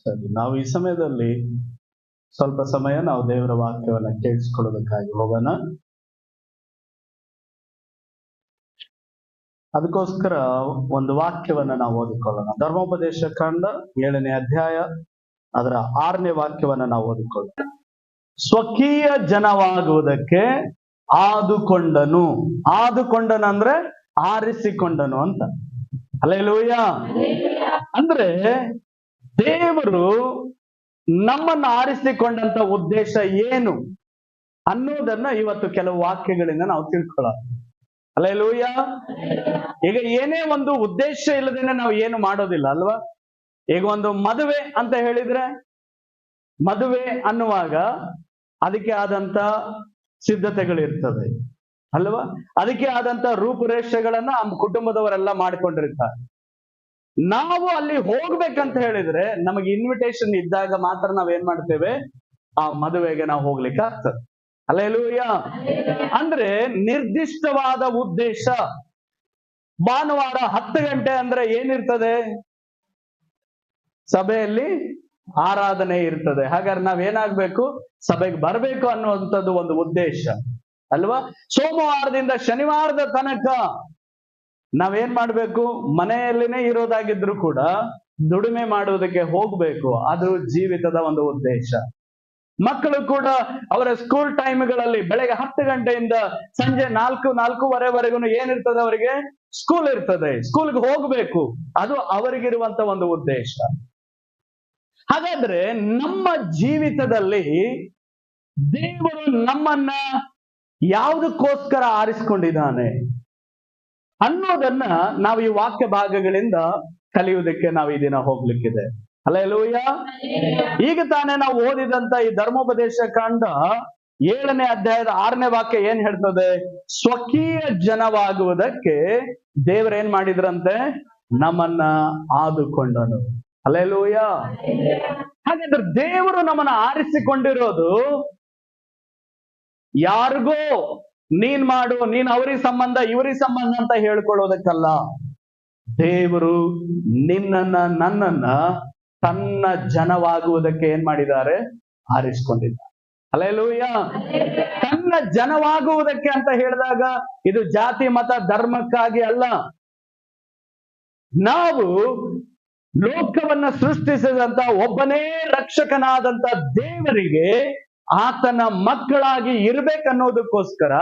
ಸರಿ ನಾವು ಈ ಸಮಯದಲ್ಲಿ ಸ್ವಲ್ಪ ಸಮಯ ನಾವು ದೇವರ ವಾಕ್ಯವನ್ನ ಕೇಳಿಸ್ಕೊಳ್ಳೋದಕ್ಕಾಗಿ ಹೋಗೋಣ. ಅದಕ್ಕೋಸ್ಕರ ಒಂದು ವಾಕ್ಯವನ್ನ ನಾವು ಓದಿಕೊಳ್ಳೋಣ. ಧರ್ಮೋಪದೇಶ ಕಂಡ ಏಳನೇ ಅಧ್ಯಾಯ ಅದರ ಆರನೇ ವಾಕ್ಯವನ್ನ ನಾವು ಓದಿಕೊಳ್ಳೋಣ. ಸ್ವಕೀಯ ಜನವಾಗುವುದಕ್ಕೆ ಆದುಕೊಂಡನು. ಆದುಕೊಂಡನು ಅಂದ್ರೆ ಆರಿಸಿಕೊಂಡನು ಅಂತ. ಅಲ್ಲೇಲೂಯ ಅಂದ್ರೆ ದೇವರು ನಮ್ಮನ್ನ ಆರಿಸಿಕೊಂಡಂತ ಉದ್ದೇಶ ಏನು ಅನ್ನೋದನ್ನ ಇವತ್ತು ಕೆಲವು ವಾಕ್ಯಗಳಿಂದ ನಾವು ತಿಳ್ಕೊಳ್ಳೋಣ. ಅಲ್ಲೇಲೂಯ ಈಗ ಏನೇ ಒಂದು ಉದ್ದೇಶ ಇಲ್ಲದೇನೆ ನಾವು ಏನು ಮಾಡೋದಿಲ್ಲ ಅಲ್ವಾ? ಈಗ ಒಂದು ಮದುವೆ ಅಂತ ಹೇಳಿದ್ರೆ, ಮದುವೆ ಅನ್ನುವಾಗ ಅದಕ್ಕೆ ಆದಂತ ಸಿದ್ಧತೆಗಳಿರ್ತದೆ ಅಲ್ವಾ? ಅದಕ್ಕೆ ಆದಂತ ರೂಪುರೇಷೆಗಳನ್ನ ಆ ಕುಟುಂಬದವರೆಲ್ಲ ಮಾಡ್ಕೊಂಡಿರ್ತಾರೆ. ನಾವು ಅಲ್ಲಿ ಹೋಗ್ಬೇಕಂತ ಹೇಳಿದ್ರೆ ನಮಗೆ ಇನ್ವಿಟೇಷನ್ ಇದ್ದಾಗ ಮಾತ್ರ ನಾವ್ ಏನ್ ಮಾಡ್ತೇವೆ? ಆ ಮದುವೆಗೆ ನಾವು ಹೋಗ್ಲಿಕ್ಕೆ ಆಗ್ತದೆ. ಅಲ್ಲೇಲೂಯ ಅಂದ್ರೆ ನಿರ್ದಿಷ್ಟವಾದ ಉದ್ದೇಶ. ಭಾನುವಾರ ಹತ್ತು ಗಂಟೆ ಅಂದ್ರೆ ಏನಿರ್ತದೆ? ಸಭೆಯಲ್ಲಿ ಆರಾಧನೆ ಇರ್ತದೆ. ಹಾಗಾದ್ರೆ ನಾವೇನಾಗ್ಬೇಕು ಸಭೆಗೆ ಬರಬೇಕು ಅನ್ನುವಂಥದ್ದು ಒಂದು ಉದ್ದೇಶ. ಅಲ್ವಾ? ಸೋಮವಾರದಿಂದ ಶನಿವಾರದ ತನಕ ನಾವೇನ್ ಮಾಡ್ಬೇಕು? ಮನೆಯಲ್ಲಿನೇ ಇರೋದಾಗಿದ್ರು ಕೂಡ ದುಡಿಮೆ ಮಾಡುವುದಕ್ಕೆ ಹೋಗ್ಬೇಕು. ಅದು ಜೀವಿತದ ಒಂದು ಉದ್ದೇಶ. ಮಕ್ಕಳು ಕೂಡ ಅವರ ಸ್ಕೂಲ್ ಟೈಮ್ಗಳಲ್ಲಿ ಬೆಳಗ್ಗೆ ಹತ್ತು ಗಂಟೆಯಿಂದ ಸಂಜೆ ನಾಲ್ಕು, ನಾಲ್ಕೂವರೆವರೆಗೂ ಏನಿರ್ತದೆ ಅವರಿಗೆ? ಸ್ಕೂಲ್ ಇರ್ತದೆ. ಸ್ಕೂಲ್ಗೆ ಹೋಗ್ಬೇಕು. ಅದು ಅವರಿಗಿರುವಂತ ಒಂದು ಉದ್ದೇಶ. ಹಾಗಾದ್ರೆ ನಮ್ಮ ಜೀವಿತದಲ್ಲಿ ದೇವರು ನಮ್ಮನ್ನ ಯಾವುದಕ್ಕೋಸ್ಕರ ಆರಿಸಿಕೊಂಡಿದ್ದಾನೆ? ಅನ್ನೋದನ್ನ ನಾವು ಈ ವಾಕ್ಯ ಭಾಗಗಳಿಂದ ಕಲಿಯುವುದಕ್ಕೆ ನಾವು ಈ ದಿನ ಹೋಗ್ಲಿಕ್ಕಿದೆ. ಅಲ್ಲೂಯ್ಯ ಈಗ ತಾನೇ ನಾವು ಓದಿದಂತ ಈ ಧರ್ಮೋಪದೇಶ ಕಾಂಡ ಏಳನೇ ಅಧ್ಯಾಯದ ಆರನೇ ವಾಕ್ಯ ಏನ್ ಹೇಳ್ತದೆ? ಸ್ವಕೀಯ ಜನವಾಗುವುದಕ್ಕೆ ದೇವರೇನ್ ಮಾಡಿದ್ರಂತೆ? ನಮ್ಮನ್ನ ಆದುಕೊಂಡನು. ಅಲ್ಲೆಲೂಯ ಹಾಗಿದ್ರೆ ದೇವರು ನಮ್ಮನ್ನ ಆರಿಸಿಕೊಂಡಿರೋದು ಯಾರಿಗೋ. ನೀನ್ ಮಾಡು, ನೀನ್ ಅವ್ರಿಗೆ ಸಂಬಂಧ, ಇವ್ರಿಗೆ ಸಂಬಂಧ ಅಂತ ಹೇಳ್ಕೊಳ್ಳೋದಕ್ಕಲ್ಲ. ದೇವರು ನಿನ್ನನ್ನ, ನನ್ನನ್ನ ತನ್ನ ಜನವಾಗುವುದಕ್ಕೆ ಏನ್ ಮಾಡಿದ್ದಾರೆ? ಆರಿಸ್ಕೊಂಡಿದ್ದಾರೆ. ಅಲ್ಲೆಲೂಯ ತನ್ನ ಜನವಾಗುವುದಕ್ಕೆ ಅಂತ ಹೇಳಿದಾಗ ಇದು ಜಾತಿ, ಮತ, ಧರ್ಮಕ್ಕಾಗಿ ಅಲ್ಲ. ನಾವು ಲೋಕವನ್ನ ಸೃಷ್ಟಿಸಿದಂತ ಒಬ್ಬನೇ ರಕ್ಷಕನಾದಂತ ದೇವರಿಗೆ ಆತನ ಮಕ್ಕಳಾಗಿ ಇರ್ಬೇಕನ್ನೋದಕ್ಕೋಸ್ಕರ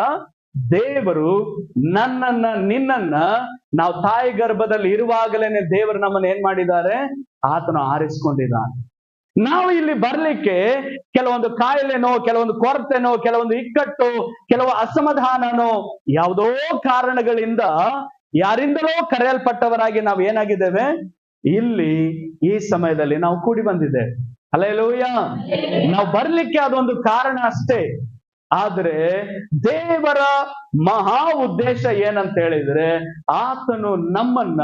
ದೇವರು ನನ್ನನ್ನ, ನಿನ್ನನ್ನ ನಾವು ತಾಯಿ ಗರ್ಭದಲ್ಲಿ ಇರುವಾಗಲೇನೆ ದೇವರು ನಮ್ಮನ್ನ ಏನ್ ಮಾಡಿದ್ದಾರೆ? ಆತನು ಆರಿಸ್ಕೊಂಡಿದ್ದಾನೆ. ನಾವು ಇಲ್ಲಿ ಬರ್ಲಿಕ್ಕೆ ಕೆಲವೊಂದು ಕಾಯಿಲೆನೋ, ಕೆಲವೊಂದು ಕೊರತೆನೋ, ಕೆಲವೊಂದು ಇಕ್ಕಟ್ಟು, ಕೆಲವು ಅಸಮಾಧಾನನೋ ಯಾವುದೋ ಕಾರಣಗಳಿಂದ ಯಾರಿಂದಲೋ ಕರೆಯಲ್ಪಟ್ಟವರಾಗಿ ನಾವು ಏನಾಗಿದ್ದೇವೆ? ಇಲ್ಲಿ ಈ ಸಮಯದಲ್ಲಿ ನಾವು ಕೂಡಿ ಬಂದಿದ್ದೇವೆ. ಅಲ್ಲೆಲೂಯ ನಾವು ಬರ್ಲಿಕ್ಕೆ ಅದೊಂದು ಕಾರಣ ಅಷ್ಟೇ. ಆದ್ರೆ ದೇವರ ಮಹಾ ಉದ್ದೇಶ ಏನಂತ ಹೇಳಿದ್ರೆ ಆತನು ನಮ್ಮನ್ನ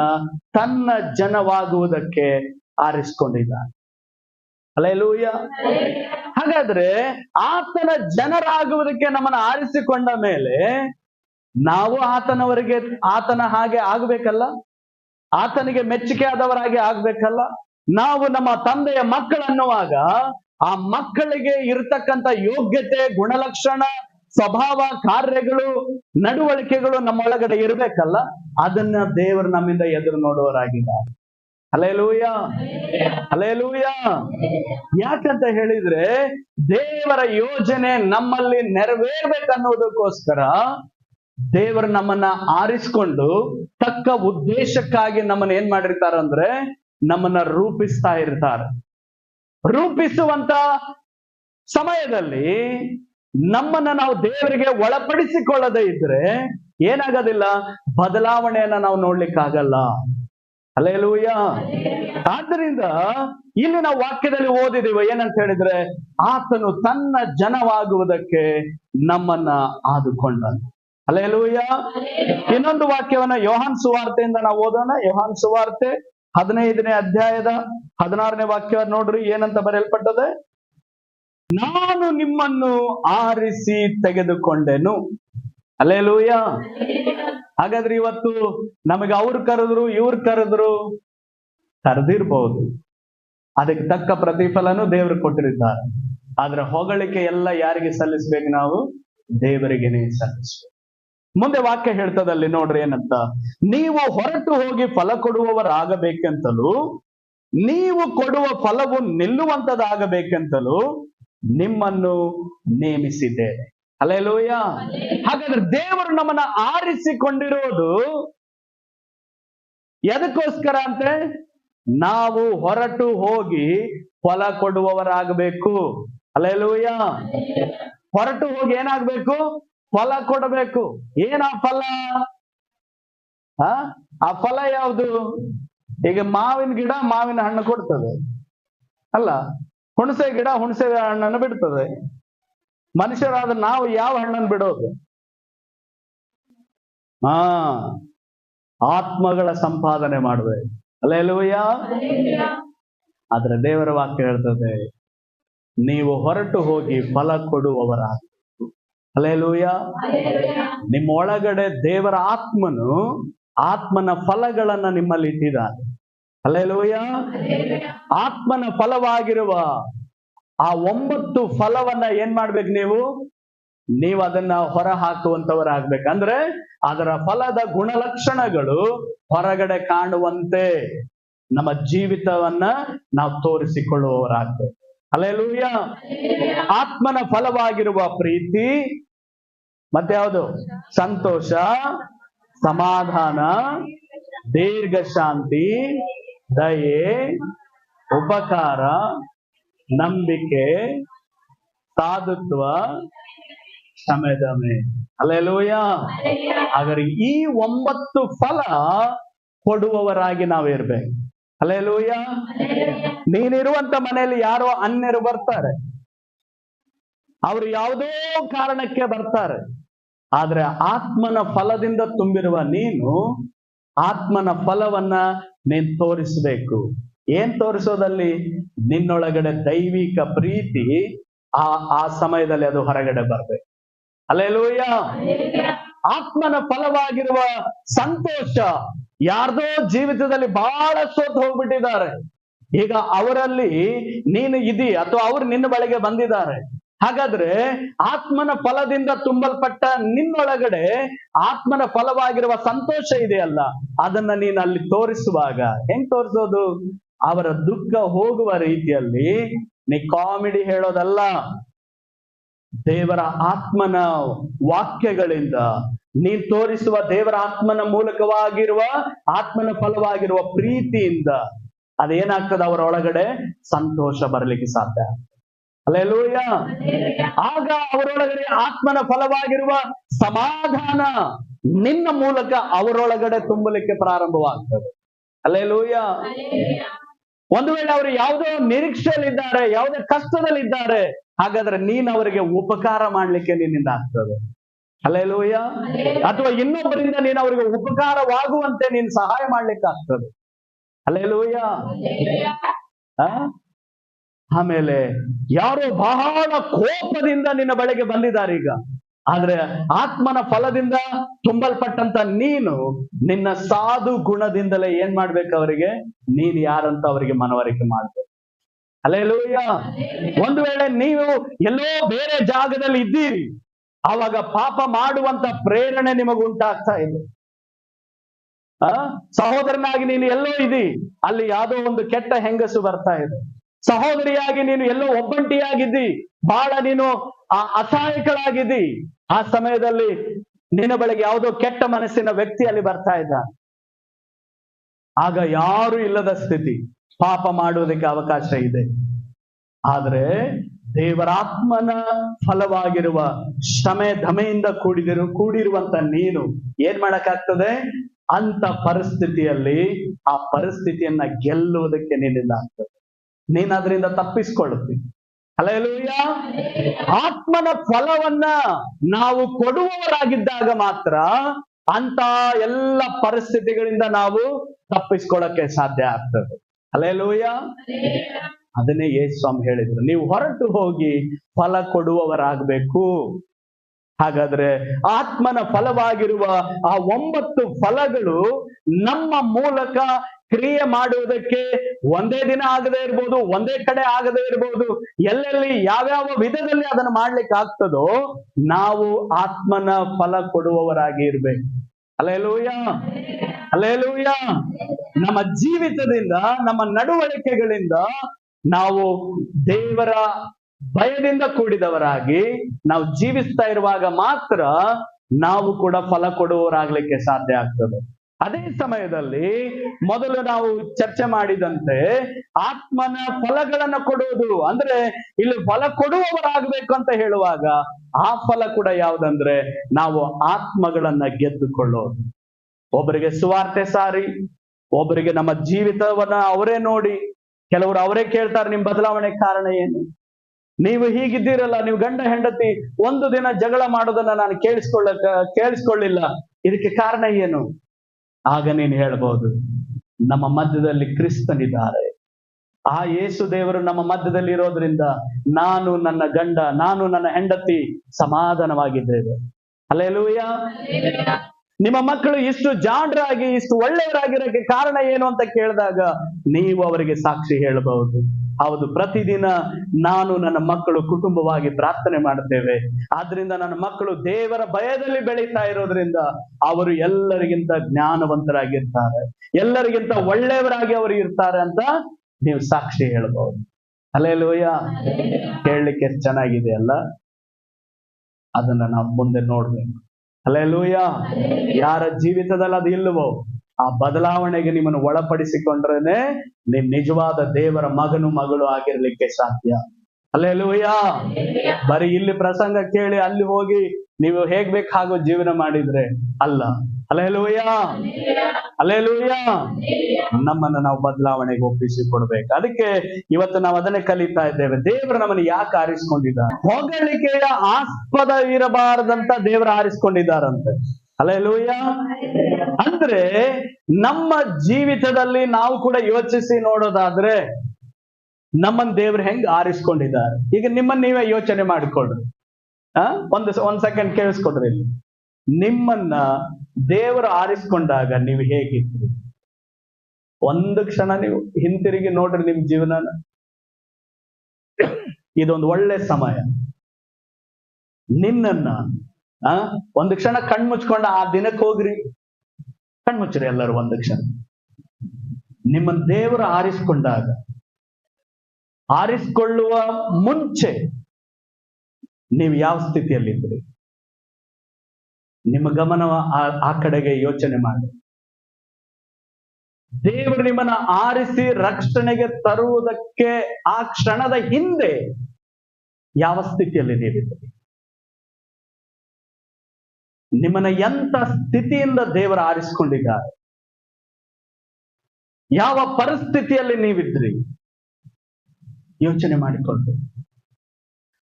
ತನ್ನ ಜನವಾಗುವುದಕ್ಕೆ ಆರಿಸ್ಕೊಂಡಿದ್ದಾನೆ. ಅಲ್ಲೆಲೂಯ ಹಾಗಾದ್ರೆ ಆತನ ಜನರಾಗುವುದಕ್ಕೆ ನಮ್ಮನ್ನ ಆರಿಸಿಕೊಂಡ ಮೇಲೆ ನಾವು ಆತನವರಿಗೆ, ಆತನ ಹಾಗೆ ಆಗ್ಬೇಕಲ್ಲ? ಆತನಿಗೆ ಮೆಚ್ಚುಗೆ ಆದವರಾಗಿ ಆಗ್ಬೇಕಲ್ಲ? ನಾವು ನಮ್ಮ ತಂದೆಯ ಮಕ್ಕಳನ್ನುವಾಗ ಆ ಮಕ್ಕಳಿಗೆ ಇರತಕ್ಕಂತ ಯೋಗ್ಯತೆ, ಗುಣಲಕ್ಷಣ, ಸ್ವಭಾವ, ಕಾರ್ಯಗಳು, ನಡವಳಿಕೆಗಳು ನಮ್ಮೊಳಗಡೆ ಇರಬೇಕಲ್ಲ, ಅದನ್ನ ದೇವರು ನಮ್ಮಿಂದ ಎದುರು ನೋಡುವವರಾಗಿದ್ದಾರೆ. ಅಲೆಲೂಯ ಅಲೆಲೂಯ ಯಾಕಂತ ಹೇಳಿದ್ರೆ ದೇವರ ಯೋಜನೆ ನಮ್ಮಲ್ಲಿ ನೆರವೇರ್ಬೇಕನ್ನೋದಕ್ಕೋಸ್ಕರ ದೇವರು ನಮ್ಮನ್ನ ಆರಿಸ್ಕೊಂಡು ತಕ್ಕ ಉದ್ದೇಶಕ್ಕಾಗಿ ನಮ್ಮನ್ನ ಏನ್ ಮಾಡಿರ್ತಾರಂದ್ರೆ ನಮ್ಮನ್ನ ರೂಪಿಸ್ತಾ ಇರ್ತಾರೆ. ರೂಪಿಸುವಂತ ಸಮಯದಲ್ಲಿ ನಮ್ಮನ್ನ ನಾವು ದೇವರಿಗೆ ಒಳಪಡಿಸಿಕೊಳ್ಳದೆ ಇದ್ರೆ ಏನಾಗೋದಿಲ್ಲ? ಬದಲಾವಣೆಯನ್ನ ನಾವು ನೋಡ್ಲಿಕ್ಕಾಗಲ್ಲ. ಅಲ್ಲೇಲೂಯ ಆದ್ದರಿಂದ ಇಲ್ಲಿ ನಾವು ವಾಕ್ಯದಲ್ಲಿ ಓದಿದೀವಿ, ಏನಂತ ಹೇಳಿದ್ರೆ, ಆತನು ತನ್ನ ಜನವಾಗುವುದಕ್ಕೆ ನಮ್ಮನ್ನ ಆದುಕೊಂಡನು. ಅಲ್ಲೇಲೂಯ ಇನ್ನೊಂದು ವಾಕ್ಯವನ್ನ ಯೋಹಾನ್ ಸುವಾರ್ತೆಯಿಂದ ನಾವು ಓದೋಣ. ಯೋಹಾನ್ ಸುವಾರ್ತೆ ಹದಿನೈದನೇ ಅಧ್ಯಾಯದ ಹದಿನಾರನೇ ವಾಕ್ಯ ನೋಡ್ರಿ, ಏನಂತ ಬರೆಯಲ್ಪಟ್ಟದೆ? ನಾನು ನಿಮ್ಮನ್ನು ಆರಿಸಿ ತೆಗೆದುಕೊಂಡೆನು. ಅಲ್ಲೇಲೂಯ. ಹಾಗಾದ್ರೆ ಇವತ್ತು ನಮಗೆ ಅವ್ರು ಕರೆದ್ರು, ಇವ್ರು ಕರೆದ್ರು? ಕರೆದಿರ್ಬಹುದು ಅದಕ್ಕೆ ತಕ್ಕ ಪ್ರತಿಫಲನು ದೇವರು ಕೊಟ್ಟಿರುತ್ತಾರೆ ಆದ್ರೆ ಹೊಗಳಿಕೆ ಎಲ್ಲ ಯಾರಿಗೆ ಸಲ್ಲಿಸ್ಬೇಕು ನಾವು? ದೇವರಿಗೆನೆ ಸಲ್ಲಿಸ್ಬೇಕು. ಮುಂದೆ ವಾಕ್ಯ ಹೇಳ್ತದಲ್ಲಿ ನೋಡ್ರಿ ಏನಂತ? ನೀವು ಹೊರಟು ಹೋಗಿ ಫಲ ಕೊಡುವವರಾಗಬೇಕೆಂತಲೂ ನೀವು ಕೊಡುವ ಫಲವು ನಿಲ್ಲುವಂತದಾಗಬೇಕಂತಲೂ ನಿಮ್ಮನ್ನು ನೇಮಿಸಿದ್ದೇನೆ. ಲೋಯ ಹಾಗಾದ್ರೆ ದೇವರು ನಮ್ಮನ್ನ ಆರಿಸಿಕೊಂಡಿರೋದು ಎದಕ್ಕೋಸ್ಕರ ಅಂತೆ? ನಾವು ಹೊರಟು ಹೋಗಿ ಫಲ ಕೊಡುವವರಾಗಬೇಕು. ಅಲ್ಲೆಲೂಯ ಹೊರಟು ಹೋಗಿ ಏನಾಗ್ಬೇಕು? ಫಲ ಕೊಡಬೇಕು. ಏನ ಫಲ? ಆ? ಆ ಫಲ ಯಾವುದು? ಈಗ ಮಾವಿನ ಗಿಡ ಮಾವಿನ ಹಣ್ಣು ಕೊಡ್ತದೆ. ಅಲ್ಲ, ಹುಣಸೆ ಗಿಡ ಹುಣಸೆ ಹಣ್ಣನ್ನು ಬಿಡ್ತದೆ. ಮನುಷ್ಯರಾದ ನಾವು ಯಾವ ಹಣ್ಣನ್ನು ಬಿಡೋದು? ಹಾ ಆತ್ಮಗಳ ಸಂಪಾದನೆ ಮಾಡಬೇಕು ಎಲ್ಲವಯ್ಯ ಆದ್ರೆ ದೇವರ ವಾಕ್ಯ ಹೇಳ್ತದೆ, ನೀವು ಹೊರಟು ಹೋಗಿ ಫಲ ಕೊಡುವವರಾಗಬೇಕು ಅಲ್ಲೆಲೂಯ ನಿಮ್ಮ ಒಳಗಡೆ ದೇವರ ಆತ್ಮನು ಆತ್ಮನ ಫಲಗಳನ್ನ ನಿಮ್ಮಲ್ಲಿ ಇಟ್ಟಿದ್ದಾನೆ. ಅಲೆಲೂಯ ಆತ್ಮನ ಫಲವಾಗಿರುವ ಆ ಒಂಬತ್ತು ಫಲವನ್ನ ಏನ್ ಮಾಡ್ಬೇಕು ನೀವು? ನೀವು ಅದನ್ನ ಹೊರ ಹಾಕುವಂತವರಾಗ್ಬೇಕು ಅಂದ್ರೆ ಅದರ ಫಲದ ಗುಣಲಕ್ಷಣಗಳು ಹೊರಗಡೆ ಕಾಣುವಂತೆ ನಮ್ಮ ಜೀವಿತವನ್ನ ನಾವು ತೋರಿಸಿಕೊಳ್ಳುವವರಾಗ್ಬೇಕು. ಅಲ್ಲೆಲೂಯ ಆತ್ಮನ ಫಲವಾಗಿರುವ ಪ್ರೀತಿ, ಮತ್ತೆ ಯಾವುದು? ಸಂತೋಷ, ಸಮಾಧಾನ, ದೀರ್ಘ ಶಾಂತಿ, ದಯೆ, ಉಪಕಾರ, ನಂಬಿಕೆ, ಸಾಧುತ್ವ ಕ್ಷಮೆದಮೆ ಅಲ್ಲೆಲೂಯ ಹಾಗಾದ್ರೆ ಈ ಒಂಬತ್ತು ಫಲ ಕೊಡುವವರಾಗಿ ನಾವಿರ್ಬೇಕು. ಅಲ್ಲೆಲೂಯ ನೀನಿರುವಂತ ಮನೆಯಲ್ಲಿ ಯಾರೋ ಅನ್ಯರು ಬರ್ತಾರೆ. ಅವರು ಯಾವುದೋ ಕಾರಣಕ್ಕೆ ಬರ್ತಾರೆ. ಆದ್ರೆ ಆತ್ಮನ ಫಲದಿಂದ ತುಂಬಿರುವ ನೀನು ಆತ್ಮನ ಫಲವನ್ನ ನೀನ್ ತೋರಿಸಬೇಕು. ಏನ್ ತೋರಿಸೋದಲ್ಲಿ? ನಿನ್ನೊಳಗಡೆ ದೈವಿಕ ಪ್ರೀತಿ ಆ ಆ ಸಮಯದಲ್ಲಿ ಅದು ಹೊರಗಡೆ ಬರ್ಬೇಕು. ಅಲ್ಲೆಲೂಯ ಆತ್ಮನ ಫಲವಾಗಿರುವ ಸಂತೋಷ ಯಾರ್ದೋ ಜೀವಿತದಲ್ಲಿ ಬಹಳ ಸೋತ್ ಹೋಗ್ಬಿಟ್ಟಿದ್ದಾರೆ. ಈಗ ಅವರಲ್ಲಿ ನೀನು ಇದಿ ಅಥವಾ ಅವ್ರು ನಿನ್ನ ಬಳಿಗೆ ಬಂದಿದ್ದಾರೆ. ಹಾಗಾದ್ರೆ ಆತ್ಮನ ಫಲದಿಂದ ತುಂಬಲ್ಪಟ್ಟ ನಿನ್ನೊಳಗಡೆ ಆತ್ಮನ ಫಲವಾಗಿರುವ ಸಂತೋಷ ಇದೆಯಲ್ಲ, ಅದನ್ನ ನೀನು ಅಲ್ಲಿ ತೋರಿಸುವಾಗ ಹೆಂಗ್ ತೋರಿಸೋದು? ಅವರ ದುಃಖ ಹೋಗುವ ರೀತಿಯಲ್ಲಿ ನೀ ಕಾಮಿಡಿ ಹೇಳೋದಲ್ಲ. ದೇವರ ಆತ್ಮನ ವಾಕ್ಯಗಳಿಂದ ನೀನ್ ತೋರಿಸುವ ದೇವರ ಆತ್ಮನ ಮೂಲಕವಾಗಿರುವ ಆತ್ಮನ ಫಲವಾಗಿರುವ ಪ್ರೀತಿಯಿಂದ ಅದೇನಾಗ್ತದೆ ಅವರ ಒಳಗಡೆ? ಸಂತೋಷ ಬರಲಿಕ್ಕೆ ಸಾಧ್ಯ. ಅಲ್ಲೆಲೂಯ ಆಗ ಅವರೊಳಗಡೆ ಆತ್ಮನ ಫಲವಾಗಿರುವ ಸಮಾಧಾನ ನಿನ್ನ ಮೂಲಕ ಅವರೊಳಗಡೆ ತುಂಬಲಿಕ್ಕೆ ಪ್ರಾರಂಭವಾಗ್ತದೆ. ಅಲ್ಲೆಲೂಯ ಒಂದು ವೇಳೆ ಅವರು ಯಾವುದೋ ನಿರೀಕ್ಷೆಯಲ್ಲಿದ್ದಾರೆ, ಯಾವುದೇ ಕಷ್ಟದಲ್ಲಿದ್ದಾರೆ, ಹಾಗಾದ್ರೆ ನೀನ್ ಅವರಿಗೆ ಉಪಕಾರ ಮಾಡ್ಲಿಕ್ಕೆ ನಿನ್ನಿಂದ ಆಗ್ತದೆ. ಅಲ್ಲೆಲೂಯ ಅಥವಾ ಇನ್ನೊಬ್ಬರಿಂದ ನೀನ್ ಅವರಿಗೆ ಉಪಕಾರವಾಗುವಂತೆ ನೀನ್ ಸಹಾಯ ಮಾಡ್ಲಿಕ್ಕೆ ಆಗ್ತದೆ. ಅಲ್ಲೆಲೂಯ ಆ? ಆಮೇಲೆ ಯಾರೋ ಬಹಳ ಕೋಪದಿಂದ ನಿನ್ನ ಬಳಿಗೆ ಬಂದಿದ್ದಾರೆ ಈಗ ಆದ್ರೆ ಆತ್ಮನ ಫಲದಿಂದ ತುಂಬಲ್ಪಟ್ಟಂತ ನೀನು ನಿನ್ನ ಸಾಧು ಗುಣದಿಂದಲೇ ಏನ್ ಮಾಡ್ಬೇಕು ಅವರಿಗೆ? ನೀನ್ ಯಾರಂತ ಅವರಿಗೆ ಮನವರಿಕೆ ಮಾಡ್ಬೇಕು. ಅಲ್ಲೆಲೂಯ ಒಂದು ವೇಳೆ ನೀವು ಎಲ್ಲೋ ಬೇರೆ ಜಾಗದಲ್ಲಿ ಇದ್ದೀರಿ, ಆವಾಗ ಪಾಪ ಮಾಡುವಂತ ಪ್ರೇರಣೆ ನಿಮಗುಂಟಾಗ್ತಾ ಇದೆ. ಆ? ಸಹೋದರನಾಗಿ ನೀನು ಎಲ್ಲೋ ಇದಿ ಅಲ್ಲಿ ಯಾವುದೋ ಒಂದು ಕೆಟ್ಟ ಹೆಂಗಸು ಬರ್ತಾ ಇದೆ. ಸಹೋದರಿಯಾಗಿ ನೀನು ಎಲ್ಲೋ ಒಬ್ಬಂಟಿಯಾಗಿದ್ದಿ? ಬಹಳ ನೀನು ಆ ಅಸಹಾಯಕಳಾಗಿದ್ದಿ? ಆ ಸಮಯದಲ್ಲಿ ನಿನ್ನ ಬಳಿಗೆ ಯಾವುದೋ ಕೆಟ್ಟ ಮನಸ್ಸಿನ ವ್ಯಕ್ತಿ ಅಲ್ಲಿ ಬರ್ತಾ ಇದ್ದ. ಆಗ ಯಾರು ಇಲ್ಲದ ಸ್ಥಿತಿ. ಪಾಪ ಮಾಡುವುದಕ್ಕೆ ಅವಕಾಶ ಇದೆ. ಆದ್ರೆ ದೇವರಾತ್ಮನ ಫಲವಾಗಿರುವ ಶ್ರಮೆ ಧಮೆಯಿಂದ ಕೂಡಿದಿರು ಕೂಡಿರುವಂತ ನೀನು ಏನ್ ಮಾಡಕ್ಕಾಗ್ತದೆ? ಅಂತ ಪರಿಸ್ಥಿತಿಯಲ್ಲಿ ಆ ಪರಿಸ್ಥಿತಿಯನ್ನ ಗೆಲ್ಲುವುದಕ್ಕೆ ನಿನ್ನಿಂದ ಆಗ್ತದೆ ನೀನ್ ಅದರಿಂದ ತಪ್ಪಿಸ್ಕೊಳ್ಳುತ್ತಿ. ಅಲ್ಲೆಲೂಯ ಆತ್ಮನ ಫಲವನ್ನ ನಾವು ಕೊಡುವವರಾಗಿದ್ದಾಗ ಮಾತ್ರ ಅಂತ ಎಲ್ಲ ಪರಿಸ್ಥಿತಿಗಳಿಂದ ನಾವು ತಪ್ಪಿಸ್ಕೊಳ್ಳಕ್ಕೆ ಸಾಧ್ಯ ಆಗ್ತದೆ. ಅಲ್ಲೆಲೂಯ ಅದನ್ನೇ ಯೇಸ್ವಾಮಿ ಸ್ವಾಮಿ ಹೇಳಿದ್ರು. ನೀವು ಹೊರಟು ಹೋಗಿ ಫಲ ಕೊಡುವವರಾಗಬೇಕು. ಹಾಗಾದ್ರೆ ಆತ್ಮನ ಫಲವಾಗಿರುವ ಆ ಒಂಬತ್ತು ಫಲಗಳು ನಮ್ಮ ಮೂಲಕ ಕ್ರಿಯೆ ಮಾಡುವುದಕ್ಕೆ ಒಂದೇ ದಿನ ಆಗದೆ ಇರ್ಬೋದು, ಒಂದೇ ಕಡೆ ಆಗದೆ ಇರ್ಬೋದು, ಎಲ್ಲೆಲ್ಲಿ ಯಾವ್ಯಾವ ವಿಧದಲ್ಲಿ ಅದನ್ನು ಮಾಡ್ಲಿಕ್ಕೆ ಆಗ್ತದೋ ನಾವು ಆತ್ಮನ ಫಲ ಕೊಡುವವರಾಗಿ ಇರ್ಬೇಕು. ಅಲ್ಲೇಲೂಯ ಅಲ್ಲೇಲೂಯ ನಮ್ಮ ಜೀವಿತದಿಂದ, ನಮ್ಮ ನಡವಳಿಕೆಗಳಿಂದ ನಾವು ದೇವರ ಭಯದಿಂದ ಕೂಡಿದವರಾಗಿ ನಾವು ಜೀವಿಸ್ತಾ ಇರುವಾಗ ಮಾತ್ರ ನಾವು ಕೂಡ ಫಲ ಕೊಡುವವರಾಗ್ಲಿಕ್ಕೆ ಸಾಧ್ಯ ಆಗ್ತದೆ. ಅದೇ ಸಮಯದಲ್ಲಿ ಮೊದಲು ನಾವು ಚರ್ಚೆ ಮಾಡಿದಂತೆ ಆತ್ಮನ ಫಲಗಳನ್ನ ಕೊಡುವುದು ಅಂದ್ರೆ ಇಲ್ಲಿ ಫಲ ಕೊಡುವವರಾಗಬೇಕು ಅಂತ ಹೇಳುವಾಗ ಆ ಫಲ ಕೂಡ ಯಾವುದಂದ್ರೆ ನಾವು ಆತ್ಮಗಳನ್ನ ಗೆದ್ದುಕೊಳ್ಳೋದು. ಒಬ್ಬರಿಗೆ ಸುವಾರ್ತೆ ಸಾರಿ, ಒಬ್ಬರಿಗೆ ನಮ್ಮ ಜೀವಿತವನ್ನ ಅವರೇ ನೋಡಿ, ಕೆಲವರು ಅವರೇ ಕೇಳ್ತಾರೆ ನಿಮ್ ಬದಲಾವಣೆ ಕಾರಣ ಏನು? ನೀವು ಹೀಗಿದ್ದೀರಲ್ಲ, ನೀವು ಗಂಡ ಹೆಂಡತಿ, ಒಂದು ದಿನ ಜಗಳ ಮಾಡೋದನ್ನ ನಾನು ಕೇಳಿಸ್ಕೊಳ್ಳಕ ಕೇಳಿಸ್ಕೊಳ್ಳಿಲ್ಲ. ಇದಕ್ಕೆ ಕಾರಣ ಏನು? ಆಗ ನೀನು ಹೇಳ್ಬಹುದು ನಮ್ಮ ಮಧ್ಯದಲ್ಲಿ ಕ್ರಿಸ್ತನಿದ್ದಾರೆ. ಆ ಯೇಸು ದೇವರು ನಮ್ಮ ಮಧ್ಯದಲ್ಲಿ ಇರೋದ್ರಿಂದ ನಾನು ನನ್ನ ಗಂಡ, ನಾನು ನನ್ನ ಹೆಂಡತಿ ಸಮಾಧಾನವಾಗಿದ್ದೇವೆ. ಅಲ್ಲೆಲೂಯ. ನಿಮ್ಮ ಮಕ್ಕಳು ಇಷ್ಟು ಜಾಣರಾಗಿ ಇಷ್ಟು ಒಳ್ಳೆಯವರಾಗಿರೋಕೆ ಕಾರಣ ಏನು ಅಂತ ಕೇಳಿದಾಗ ನೀವು ಅವರಿಗೆ ಸಾಕ್ಷಿ ಹೇಳಬಹುದು. ಹೌದು ಪ್ರತಿದಿನ ನಾನು ನನ್ನ ಮಕ್ಕಳು ಕುಟುಂಬವಾಗಿ ಪ್ರಾರ್ಥನೆ ಮಾಡುತ್ತೇವೆ. ಆದ್ರಿಂದ ನನ್ನ ಮಕ್ಕಳು ದೇವರ ಭಯದಲ್ಲಿ ಬೆಳೀತಾ ಇರೋದ್ರಿಂದ ಅವರು ಎಲ್ಲರಿಗಿಂತ ಜ್ಞಾನವಂತರಾಗಿರ್ತಾರೆ. ಎಲ್ಲರಿಗಿಂತ ಒಳ್ಳೆಯವರಾಗಿ ಅವರು ಇರ್ತಾರೆ ಅಂತ ನೀವು ಸಾಕ್ಷಿ ಹೇಳಬಹುದು. ಅಲ್ಲೇಲೂಯ ಕೇಳಲಿಕ್ಕೆ ಎಷ್ಟ್ ಚೆನ್ನಾಗಿದೆ ಅಲ್ಲ ಅದನ್ನ ನಾವು ಮುಂದೆ ನೋಡ್ಬೇಕು. ಅಲ್ಲೇಲೂಯ ಯಾರ ಜೀವಿತದಲ್ಲಿ ಅದು ಇಲ್ಲವೋ, ಆ ಬದಲಾವಣೆಗೆ ನಿಮ್ಮನ್ನು ಒಳಪಡಿಸಿಕೊಂಡ್ರೇನೆ ನಿಮ್ ನಿಜವಾದ ದೇವರ ಮಗನು ಮಗಳು ಆಗಿರ್ಲಿಕ್ಕೆ ಸಾಧ್ಯ. ಅಲ್ಲೇಲೂಯ ಬರೀ ಇಲ್ಲಿ ಪ್ರಸಂಗ ಕೇಳಿ ಅಲ್ಲಿ ಹೋಗಿ ನೀವು ಹೇಗ್ ಬೇಕು ಹಾಗೋ ಜೀವನ ಮಾಡಿದ್ರೆ ಅಲ್ಲ. ಅಲ್ಲೇಲೂಯ ಅಲೆಲೂಯ ನಮ್ಮನ್ನು ನಾವು ಬದಲಾವಣೆಗೆ ಒಪ್ಪಿಸಿ ಕೊಡ್ಬೇಕು ಅದಕ್ಕೆ ಇವತ್ತು ನಾವು ಅದನ್ನೇ ಕಲಿತಾ ಇದ್ದೇವೆ. ದೇವರು ನಮ್ಮನ್ನು ಯಾಕೆ ಆರಿಸಿಕೊಂಡಿದ್ದಾರೆ? ಹೊಗಳಿಕೆಯ ಆಸ್ಪದ ಇರಬಾರದಂತ ದೇವರು ಆರಿಸ್ಕೊಂಡಿದ್ದಾರಂತೆ. ಅಲೆಲೂಯ ಅಂದ್ರೆ ನಮ್ಮ ಜೀವಿತದಲ್ಲಿ ನಾವು ಕೂಡ ಯೋಚಿಸಿ ನೋಡೋದಾದ್ರೆ ನಮ್ಮನ್ ದೇವ್ರು ಹೆಂಗ್ ಆರಿಸ್ಕೊಂಡಿದ್ದಾರೆ? ಈಗ ನಿಮ್ಮನ್ನ ನೀವೇ ಯೋಚನೆ ಮಾಡಿಕೊಡ್ರಿ ಆ? ಒಂದು ಒಂದ್ ಸೆಕೆಂಡ್ ಕೇಳಿಸ್ಕೊಡ್ರಿ ಇಲ್ಲಿ. ನಿಮ್ಮನ್ನ ದೇವರು ಆರಿಸ್ಕೊಂಡಾಗ ನೀವು ಹೇಗಿದ್ರಿ ಒಂದು ಕ್ಷಣ ನೀವು ಹಿಂತಿರುಗಿ ನೋಡ್ರಿ ನಿಮ್ ಜೀವನನ. ಇದೊಂದು ಒಳ್ಳೆ ಸಮಯ. ನಿನ್ನನ್ನ, ಆ, ಒಂದು ಕ್ಷಣ ಕಣ್ಮುಚ್ಕೊಂಡ ಆ ದಿನಕ್ಕೆ ಹೋಗ್ರಿ. ಕಣ್ಮುಚ್ಚ್ರಿ ಎಲ್ಲರೂ ಒಂದು ಕ್ಷಣ. ನಿಮ್ಮನ್ನ ದೇವರು ಆರಿಸ್ಕೊಂಡಾಗ, ಆರಿಸ್ಕೊಳ್ಳುವ ಮುಂಚೆ ನೀವು ಯಾವ ಸ್ಥಿತಿಯಲ್ಲಿದ್ರಿ ನಿಮ್ಮ ಗಮನ ಆ- ಕಡೆಗೆ ಯೋಚನೆ ಮಾಡಿ. ದೇವರು ನಿಮ್ಮನ್ನ ಆರಿಸಿ ರಕ್ಷಣೆಗೆ ತರುವುದಕ್ಕೆ ಆ ಕ್ಷಣದ ಹಿಂದೆ ಯಾವ ಸ್ಥಿತಿಯಲ್ಲಿ ನೀವಿದ್ರಿ ನಿಮ್ಮನ್ನ ಎಂತ ಸ್ಥಿತಿಯಿಂದ ದೇವರ ಆರಿಸಿಕೊಂಡಿದ್ದಾರೆ? ಯಾವ ಪರಿಸ್ಥಿತಿಯಲ್ಲಿ ನೀವಿದ್ರಿ? ಯೋಚನೆ ಮಾಡಿಕೊಂಡು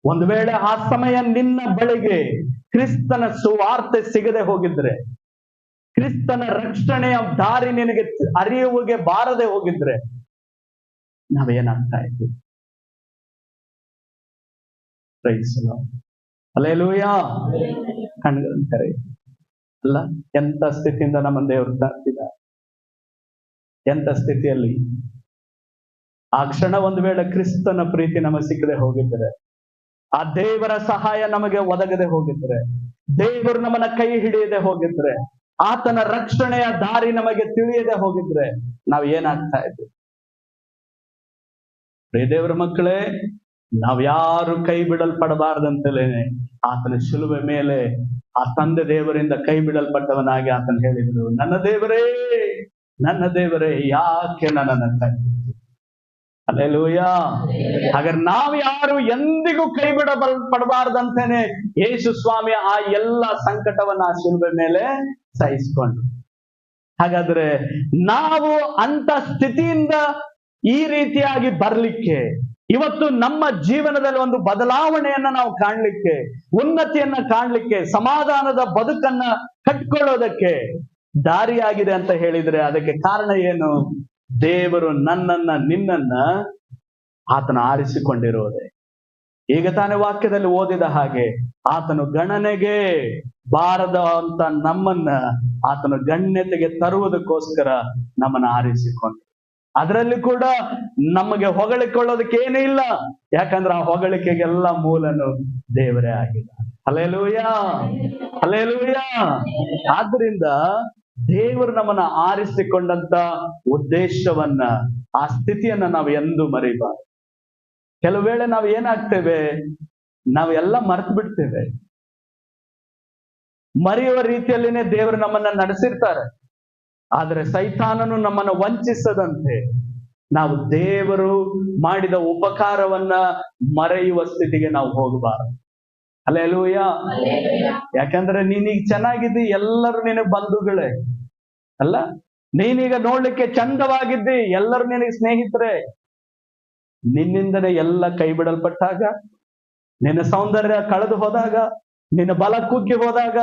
ಒಂದು ವೇಳೆ ಆ ಸಮಯ ನಿನ್ನ ಬಳಿಗೆ ಕ್ರಿಸ್ತನ ಸುವಾರ್ತೆ ಸಿಗದೆ ಹೋಗಿದ್ರೆ, ಕ್ರಿಸ್ತನ ರಕ್ಷಣೆಯ ದಾರಿ ನಿನಗೆ ಅರಿಯುವಿಗೆ ಬಾರದೆ ಹೋಗಿದ್ರೆ ನಾವೇನಾಗ್ತಾ ಇದ್ವಿ? ಅಲ್ಲೇಲೂಯ ಕಣ್ಗಳನ್ನು ಕರೆ ಅಲ್ಲ, ಎಂತ ಸ್ಥಿತಿಯಿಂದ ನಮ್ಮ ದೇವರು ತರ್ತಿದ ಎಂತ ಸ್ಥಿತಿಯಲ್ಲಿ? ಆ ಕ್ಷಣ ಒಂದು ವೇಳೆ ಕ್ರಿಸ್ತನ ಪ್ರೀತಿ ನಮಗೆ ಸಿಕ್ಕದೆ ಹೋಗಿದ್ರೆ ಆ ದೇವರ ಸಹಾಯ ನಮಗೆ ಒದಗದೆ ಹೋಗಿದ್ರೆ, ದೇವರು ನಮ್ಮನ್ನ ಕೈ ಹಿಡಿಯದೆ ಹೋಗಿದ್ರೆ, ಆತನ ರಕ್ಷಣೆಯ ದಾರಿ ನಮಗೆ ತಿಳಿಯದೆ ಹೋಗಿದ್ರೆ ನಾವ್ ಏನಾಗ್ತಾ ಇದ್ವಿ? ಪ್ರಿಯ ದೇವರ ಮಕ್ಕಳೇ ನಾವ್ಯಾರು ಕೈ ಬಿಡಲ್ಪಡಬಾರ್ದಂತಲೇನೆ ಆತನ ಶಿಲುವೆ ಮೇಲೆ ಆ ತಂದೆ ದೇವರಿಂದ ಕೈ ಬಿಡಲ್ಪಟ್ಟವನಾಗಿ ಆತನ ಹೇಳಿದ್ರು, ನನ್ನ ದೇವರೇ ನನ್ನ ದೇವರೇ, ಯಾಕೆ ನನ್ನನ್ನು ಕೈ ಅಲ್ಲೆಲೂಯ ಹಾಗಾದ್ರೆ ನಾವು ಯಾರು ಎಂದಿಗೂ ಕೈ ಪಡಬಾರ್ದಂತೇನೆ ಯೇಸು ಸ್ವಾಮಿ ಆ ಎಲ್ಲ ಸಂಕಟವನ್ನ ಆ ಶಿಲ್ಬೆ ಮೇಲೆ ಸಹಿಸ್ಕೊಂಡು ಹಾಗಾದ್ರೆ ನಾವು ಅಂತ ಸ್ಥಿತಿಯಿಂದ ಈ ರೀತಿಯಾಗಿ ಬರ್ಲಿಕ್ಕೆ, ಇವತ್ತು ನಮ್ಮ ಜೀವನದಲ್ಲಿ ಒಂದು ಬದಲಾವಣೆಯನ್ನ ನಾವು ಕಾಣ್ಲಿಕ್ಕೆ, ಉನ್ನತಿಯನ್ನ ಕಾಣ್ಲಿಕ್ಕೆ, ಸಮಾಧಾನದ ಬದುಕನ್ನ ಕಟ್ಕೊಳ್ಳೋದಕ್ಕೆ ದಾರಿಯಾಗಿದೆ ಅಂತ ಹೇಳಿದ್ರೆ ಅದಕ್ಕೆ ಕಾರಣ ಏನು? ದೇವರು ನನ್ನನ್ನ, ನಿನ್ನನ್ನ ಆತನ ಆರಿಸಿಕೊಂಡಿರುವುದೇ ಈಗ ತಾನೇ ವಾಕ್ಯದಲ್ಲಿ ಓದಿದ ಹಾಗೆ ಆತನು ಗಣನೆಗೆ ಬಾರದ ಅಂತ ನಮ್ಮನ್ನ ಆತನು ಗಣ್ಯತೆಗೆ ತರುವುದಕ್ಕೋಸ್ಕರ ನಮ್ಮನ್ನ ಆರಿಸಿಕೊಂಡ. ಅದರಲ್ಲಿ ಕೂಡ ನಮಗೆ ಹೊಗಳಿಕೊಳ್ಳೋದಕ್ಕೆ ಏನೂ ಇಲ್ಲ. ಯಾಕಂದ್ರೆ ಆ ಹೊಗಳಿಕೆಗೆಲ್ಲ ಮೂಲನು ದೇವರೇ ಆಗಿದೆ ಅಲೆಲೂಯ ಅಲೆಲೂಯ ಆದ್ರಿಂದ ದೇವರು ನಮ್ಮನ್ನ ಆರಿಸಿಕೊಂಡಂತ ಉದ್ದೇಶವನ್ನ, ಆ ಸ್ಥಿತಿಯನ್ನ ನಾವು ಎಂದು ಮರಿಬಾರ್ದು. ಕೆಲವು ವೇಳೆ ನಾವು ಏನಾಗ್ತೇವೆ? ನಾವೆಲ್ಲ ಮರೆತು ಬಿಡ್ತೇವೆ. ಮರೆಯುವ ರೀತಿಯಲ್ಲಿನೇ ದೇವರು ನಮ್ಮನ್ನ ನಡೆಸಿರ್ತಾರೆ. ಆದ್ರೆ ಸೈತಾನನು ನಮ್ಮನ್ನ ವಂಚಿಸದಂತೆ ನಾವು ದೇವರು ಮಾಡಿದ ಉಪಕಾರವನ್ನ ಮರೆಯುವ ಸ್ಥಿತಿಗೆ ನಾವು ಹೋಗಬಾರದು. ಅಲ್ಲೆಲೂಯ ಯಾಕಂದ್ರೆ ನೀನೀಗ ಚೆನ್ನಾಗಿದ್ದಿ ಎಲ್ಲರೂ ನಿನಗೆ ಬಂಧುಗಳೇ. ಅಲ್ಲ? ನೀನೀಗ ನೋಡ್ಲಿಕ್ಕೆ ಚಂದವಾಗಿದ್ದಿ ಎಲ್ಲರೂ ನಿನಗೆ ಸ್ನೇಹಿತರೆ. ನಿನ್ನಿಂದನೇ ಎಲ್ಲ ಕೈ ಬಿಡಲ್ಪಟ್ಟಾಗ ನಿನ್ನ ಸೌಂದರ್ಯ ಕಳೆದು ಹೋದಾಗ ನಿನ್ನ ಬಲ ಕುಗ್ಗಿ ಹೋದಾಗ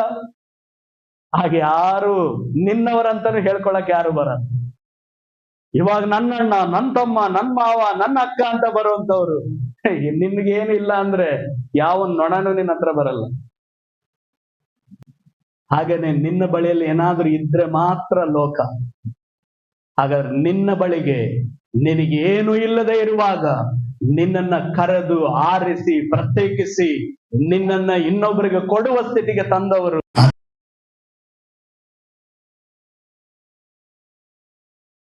ಹಾಗೆ ಯಾರು ನಿನ್ನವರಂತನೂ ಹೇಳ್ಕೊಳಕ್ ಯಾರು ಬರಲ್ಲ. ಇವಾಗ ನನ್ನಣ್ಣ ನನ್ನ ತಮ್ಮ ನನ್ನ ಮಾವ ನನ್ನ ಅಕ್ಕ ಅಂತ ಬರುವಂತವ್ರು ನಿನ್ಗೆ ಏನಿಲ್ಲ ಅಂದ್ರೆ ಯಾವ ನೊಣನು ನಿನ್ನ ಹತ್ರ ಬರಲ್ಲ. ಹಾಗೇನೆ ನಿನ್ನ ಬಳಿಯಲ್ಲಿ ಏನಾದ್ರೂ ಇದ್ರೆ ಮಾತ್ರ ಲೋಕ. ಹಾಗಾದ್ರೆ ನಿನ್ನ ಬಳಿಗೆ ನಿನಗೇನು ಇಲ್ಲದೆ ಇರುವಾಗ ನಿನ್ನನ್ನ ಕರೆದು ಆರಿಸಿ ಪ್ರತ್ಯೇಕಿಸಿ ನಿನ್ನನ್ನ ಇನ್ನೊಬ್ಬರಿಗೆ ಕೊಡುವ ಸ್ಥಿತಿಗೆ ತಂದವರು